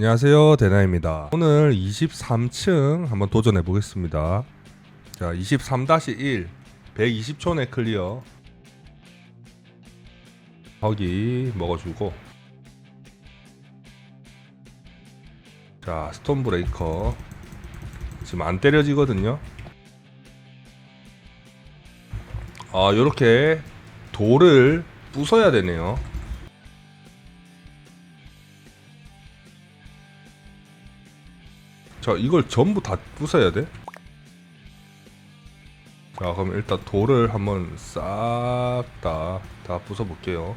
안녕하세요 대나입니다. 오늘 23층 한번 도전해 보겠습니다. 자 23-1 120초 내 클리어. 거기 먹어주고. 자 스톤 브레이커. 지금 안 때려지거든요. 아 요렇게 돌을 부숴야 되네요 자 이걸 전부 다 부숴야 돼? 자 그럼 일단 돌을 한번 싹 다 다 부숴볼게요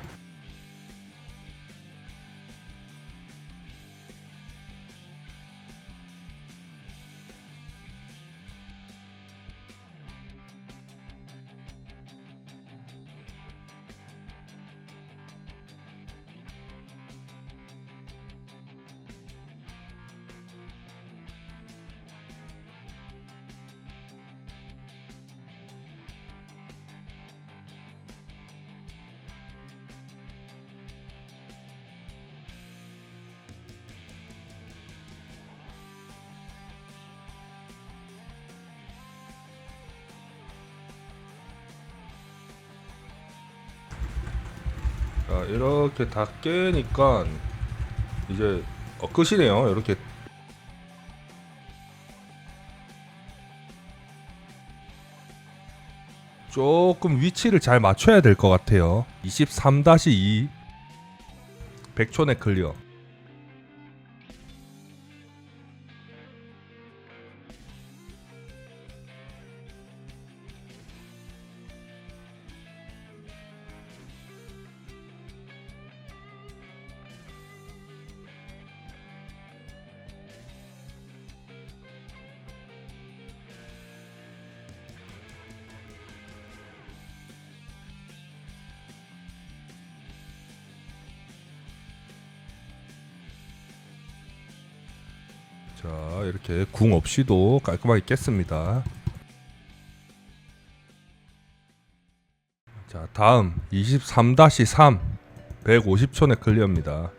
자 이렇게 다 깨니까 이제 어, 끝이네요. 이렇게. 조금 위치를 잘 맞춰야 될 것 같아요. 23-2 100초 내 클리어 자 이렇게 궁 없이도 깔끔하게 깼습니다. 자 다음 23-3 150초 내 클리어입니다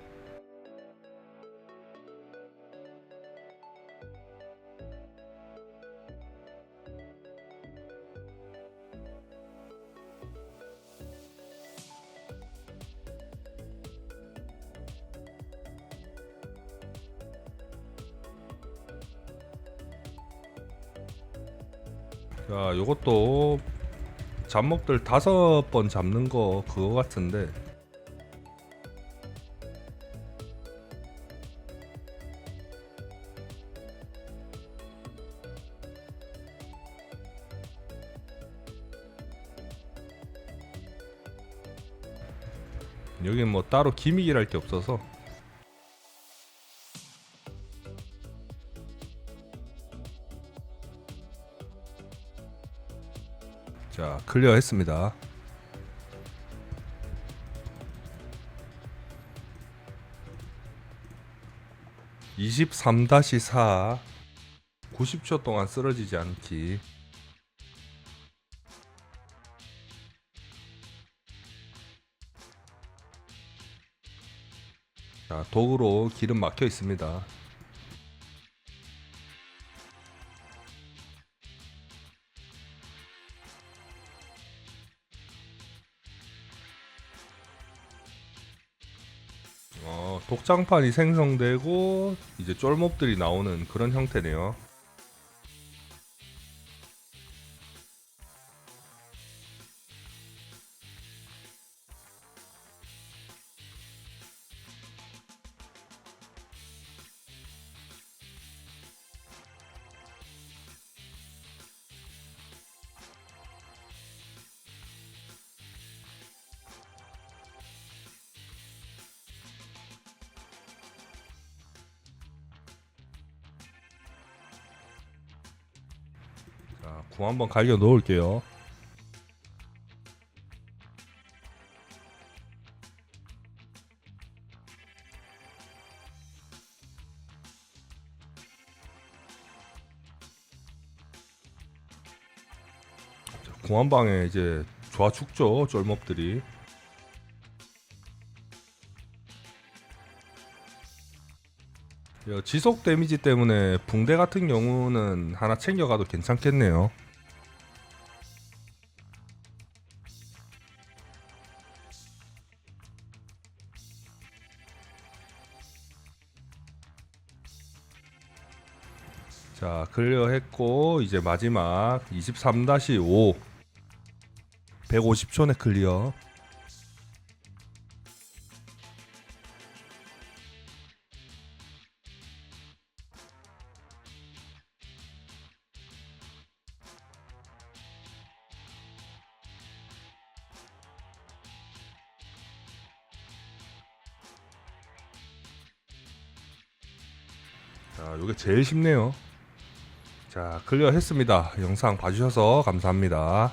자 요것도 잡목들 다섯 번 잡는 거 그거 같은데. 여긴 뭐 따로 기믹이랄 게 없어서 자 클리어 했습니다. (23-4) 90초 동안 쓰러지지 않기. 자 도구로 기름 막혀 있습니다 독장판이 생성되고 이제 쫄몹들이 나오는 그런 형태네요. 자, 궁 한번 갈겨 놓을게요. 자, 궁한 방에 이제 죽죠 쫄몹들이. 지속 데미지 때문에 붕대 같은 경우는 하나 챙겨가도 괜찮겠네요. 자, 클리어 했고 이제 마지막 23-5 150초 내 클리어. 자, 요게 제일 쉽네요. 자, 클리어 했습니다. 영상 봐주셔서 감사합니다.